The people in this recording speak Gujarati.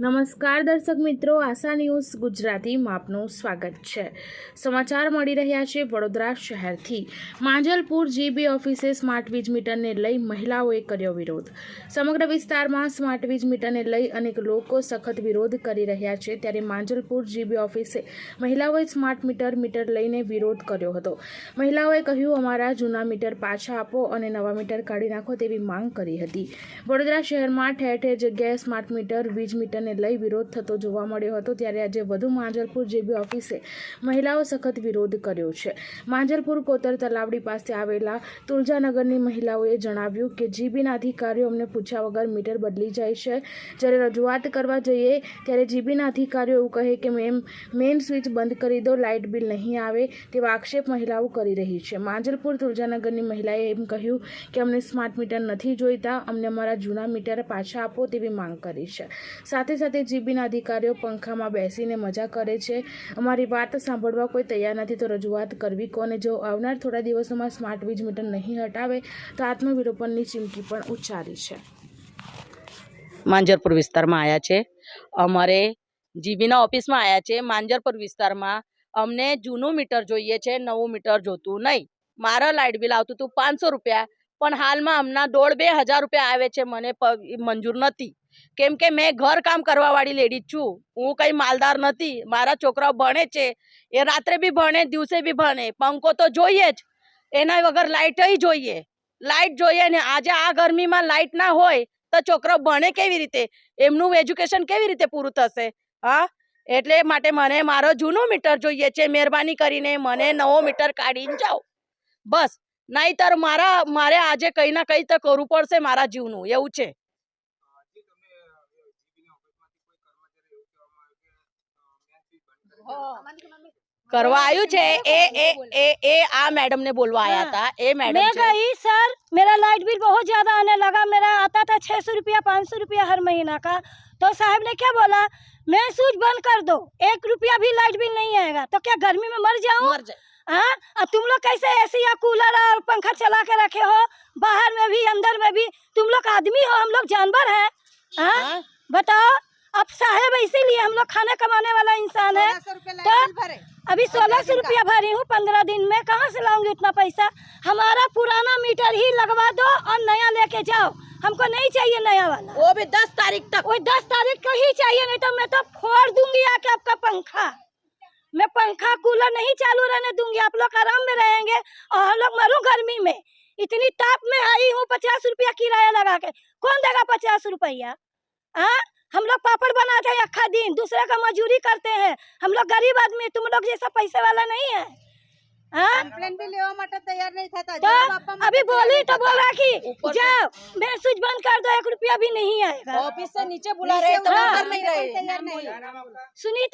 નમસ્કાર દર્શક મિત્રો, આશા ન્યૂઝ ગુજરાતીમાં આપનું સ્વાગત છે. સમાચાર મળી રહ્યા છે વડોદરા શહેરથી. માંજલપુર જીબી ઓફિસે સ્માર્ટ વીજ મીટરને લઈ મહિલાઓએ કર્યો વિરોધ. સમગ્ર વિસ્તારમાં સ્માર્ટ વીજ મીટરને લઈ અનેક લોકો સખત વિરોધ કરી રહ્યા છે. ત્યારે માંજલપુર જીબી ઓફિસે મહિલાઓએ સ્માર્ટ મીટર મીટર લઈને વિરોધ કર્યો હતો. મહિલાઓએ કહ્યું, અમારા જૂના મીટર પાછા આપો અને નવા મીટર કાઢી નાખો તેવી માંગ કરી હતી. વડોદરા શહેરમાં ઠેર ઠેર જગ્યાએ સ્માર્ટ મીટર, વીજ મીટરને લઈ વિરોધ થતો જોવા મળ્યો હતો ત્યારે આજે વધુ માંજલપુર જેબી ઓફિસે મહિલાઓ સખત વિરોધ કર્યો છે. માંજલપુર કોતર તલાવડી પાસે આવેલા તુલજાનગરની મહિલાઓએ જણાવ્યું કે જીબીના અધિકારીઓ અમને પૂછ્યા વગર મીટર બદલી જાય છે. જ્યારે રજૂઆત કરવા જઈએ ત્યારે જીબીના અધિકારીઓ એવું કહે કે મેમ મેઇન સ્વિચ બંધ કરી દો, લાઇટ બિલ નહીં આવે તેવા આક્ષેપ મહિલાઓ કરી રહી છે. માંજલપુર તુલજાનગરની મહિલાએ એમ કહ્યું કે અમને સ્માર્ટ મીટર નથી જોઈતા, અમને અમારા જૂના મીટર પાછા આપો તેવી માંગ કરી છે. સાથે સાથે જીબીના અધિકારીઓ પંખામાં બેસીને મજા કરે છે. અમારી વાત સાંભળવા કોઈ તૈયાર નથી તો રજૂઆત કરવી કોને? જો આવનાર થોડા દિવસોમાં સ્માર્ટ વીજ મીટર નહીં હટાવે, તો આત્મવિરોપણની ચીમકી પણ ઉચ્ચારી છે. માંજરપુર વિસ્તારમાં આવ્યા છે. અમારે જીબીના ઓફિસમાં આવ્યા છે. માંજરપુર વિસ્તારમાં અમને જૂનું મીટર જોઈએ છે, નવું મીટર જોતું નહીં. મારા લાઇટ બિલ આવતું હતું પાંચસો રૂપિયા, પણ હાલમાં હમણાં દોઢ બે હજાર રૂપિયા આવે છે. મને મંજૂર નથી. કેમ કે મેં ઘર કામ કરવાવાળી લેડી છું. હું કંઈ માલદાર નથી. મારા છોકરાઓ ભણે છે. એ રાત્રે બી ભણે, દિવસે બી ભણે. પંખો તો જોઈએ જ. એના વગર લાઇટ જોઈએ. લાઇટ જોઈએ ને આજે આ ગરમીમાં લાઇટ ના હોય તો છોકરો ભણે કેવી રીતે? એમનું એજ્યુકેશન કેવી રીતે પૂરું થશે? હા? એટલે માટે મને મારો જૂનું મીટર જોઈએ છે, મહેરબાની કરીને મને નવો મીટર કાઢીને જાઓ. બસ. નહીતર મારા, મારે આજે કંઈ ના કંઈ તો કરવું પડશે મારા જીવનું. એવું છે. करवायु छे। ए ए ए ए आ मैडम ने बोलवाया हाँ। था। ए मैडम मैं कही सर। मेरा लाइट बिल बहुत ज़्यादा आने लगा। मेरा आता था छह सौ रुपया पाँच सौ रुपया हर महीना का। तो साहब ने क्या बोला? मैं स्विच बंद कर दो। एक रुपया भी लाइट बिल नहीं आएगा। तो क्या गर्मी में मर जाऊँ? हाँ? और तुम लोग कैसे ऐसे या कूलर और पंखा चला के रखे हो? बाहर में भी अंदर में भी। तुम लोग आदमी हो हम लोग जानवर है? हाँ? हाँ। बताओ। अब साहेब इसीलिए हम लोग खाना कमाने वाला इंसान है। तो अभी सोलह सौ रुपया भरी हूँ पंद्रह दिन में। कहाँ से लाऊँगी उतना पैसा? हमारा पुराना मीटर ही लगवा दो और नया लेके जाओ। हमको नहीं चाहिए नया वाला। वो भी दस तारीख तक। वो दस तारीख को ही चाहिए नहीं तो मैं तो फोड़ दूँगी आके आपका पंखा। मैं पंखा कूलर नहीं चालू रहने दूँगी। आप लोग आराम में रहेंगे और हम लोग मरू गर्मी में। इतनी ताप में आई हूँ पचास रुपया किराया लगा के। कौन देगा पचास रुपया? हाँ? हम लोग पापड़ बनाते हैं अखा दिन दूसरे का मजूरी करते हैं हम लोग गरीब आदमी तुम लोग जैसा पैसे वाला नहीं है नहीं था, था। तो अभी बोली तो बोला कि जाओ मेरा बंद कर दो एक रुपया भी नहीं आएगा ऑफ़िस से नीचे बुला रहे तो नहीं रहे सुनीता